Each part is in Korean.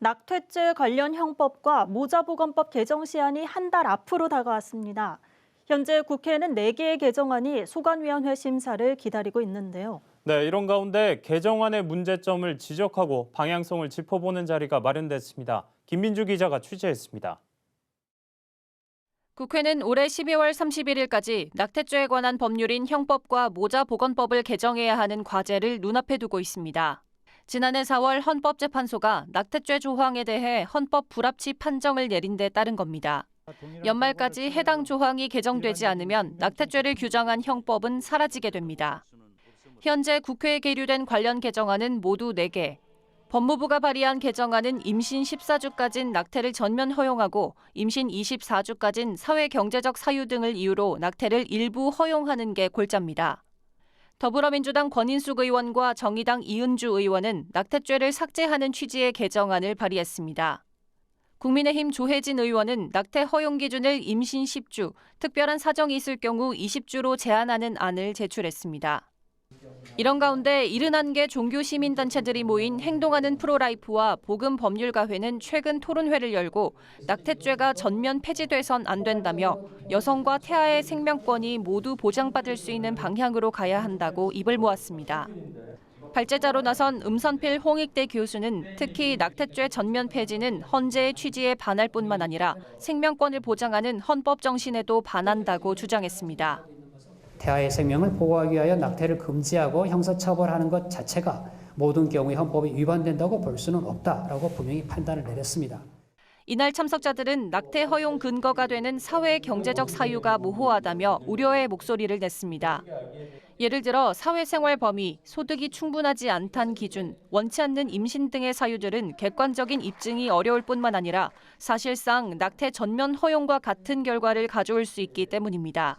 낙태죄 관련 형법과 모자보건법 개정 시한이 한 달 앞으로 다가왔습니다. 현재 국회에는 4개의 개정안이 소관위원회 심사를 기다리고 있는데요. 네, 이런 가운데 개정안의 문제점을 지적하고 방향성을 짚어보는 자리가 마련됐습니다. 김민주 기자가 취재했습니다. 국회는 올해 12월 31일까지 낙태죄에 관한 법률인 형법과 모자보건법을 개정해야 하는 과제를 눈앞에 두고 있습니다. 지난해 4월 헌법재판소가 낙태죄 조항에 대해 헌법 불합치 판정을 내린 데 따른 겁니다. 연말까지 해당 조항이 개정되지 않으면 낙태죄를 규정한 형법은 사라지게 됩니다. 현재 국회에 계류된 관련 개정안은 모두 4개. 법무부가 발의한 개정안은 임신 14주까진 낙태를 전면 허용하고 임신 24주까진 사회 경제적 사유 등을 이유로 낙태를 일부 허용하는 게 골자입니다. 더불어민주당 권인숙 의원과 정의당 이은주 의원은 낙태죄를 삭제하는 취지의 개정안을 발의했습니다. 국민의힘 조혜진 의원은 낙태 허용 기준을 임신 10주, 특별한 사정이 있을 경우 20주로 제한하는 안을 제출했습니다. 이런 가운데 71개 종교 시민단체들이 모인 행동하는 프로라이프와 복음 법률가회는 최근 토론회를 열고 낙태죄가 전면 폐지돼선 안 된다며 여성과 태아의 생명권이 모두 보장받을 수 있는 방향으로 가야 한다고 입을 모았습니다. 발제자로 나선 음선필 홍익대 교수는 특히 낙태죄 전면 폐지는 헌재의 취지에 반할 뿐만 아니라 생명권을 보장하는 헌법 정신에도 반한다고 주장했습니다. 태아의 생명을 보호하기 위하여 낙태를 금지하고 형사처벌하는 것 자체가 모든 경우에 헌법에 위반된다고 볼 수는 없다라고 분명히 판단을 내렸습니다. 이날 참석자들은 낙태 허용 근거가 되는 사회 경제적 사유가 모호하다며 우려의 목소리를 냈습니다. 예를 들어 사회생활 범위, 소득이 충분하지 않단 기준, 원치 않는 임신 등의 사유들은 객관적인 입증이 어려울 뿐만 아니라 사실상 낙태 전면 허용과 같은 결과를 가져올 수 있기 때문입니다.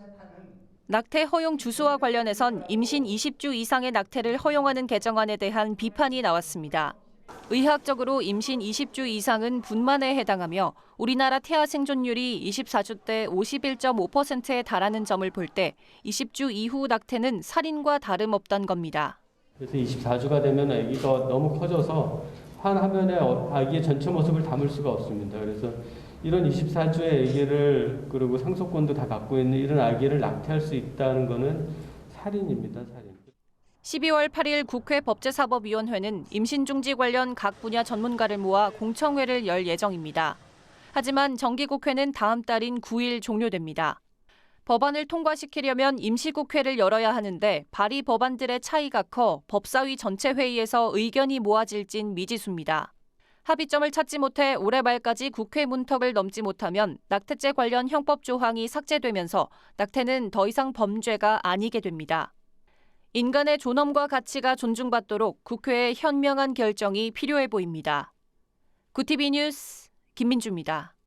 낙태 허용 주소와 관련해선 임신 20주 이상의 낙태를 허용하는 개정안에 대한 비판이 나왔습니다. 의학적으로 임신 20주 이상은 분만에 해당하며 우리나라 태아 생존율이 24주 때 51.5%에 달하는 점을 볼 때 20주 이후 낙태는 살인과 다름없단 겁니다. 그래서 24주가 되면 아기가 너무 커져서 한 화면에 어- 아기의 전체 모습을 담을 수가 없습니다. 그래서 이런 24주의 아기를 그리고 상속권도 다 갖고 있는 이런 아기를 낙태할 수 있다는 것은 살인입니다. 살인. 12월 8일 국회 법제사법위원회는 임신 중지 관련 각 분야 전문가를 모아 공청회를 열 예정입니다. 하지만 정기국회는 다음 달인 9일 종료됩니다. 법안을 통과시키려면 임시국회를 열어야 하는데 발의 법안들의 차이가 커 법사위 전체 회의에서 의견이 모아질진 미지수입니다. 합의점을 찾지 못해 올해 말까지 국회 문턱을 넘지 못하면 낙태죄 관련 형법 조항이 삭제되면서 낙태는 더 이상 범죄가 아니게 됩니다. 인간의 존엄과 가치가 존중받도록 국회의 현명한 결정이 필요해 보입니다. 구티비 뉴스 김민주입니다.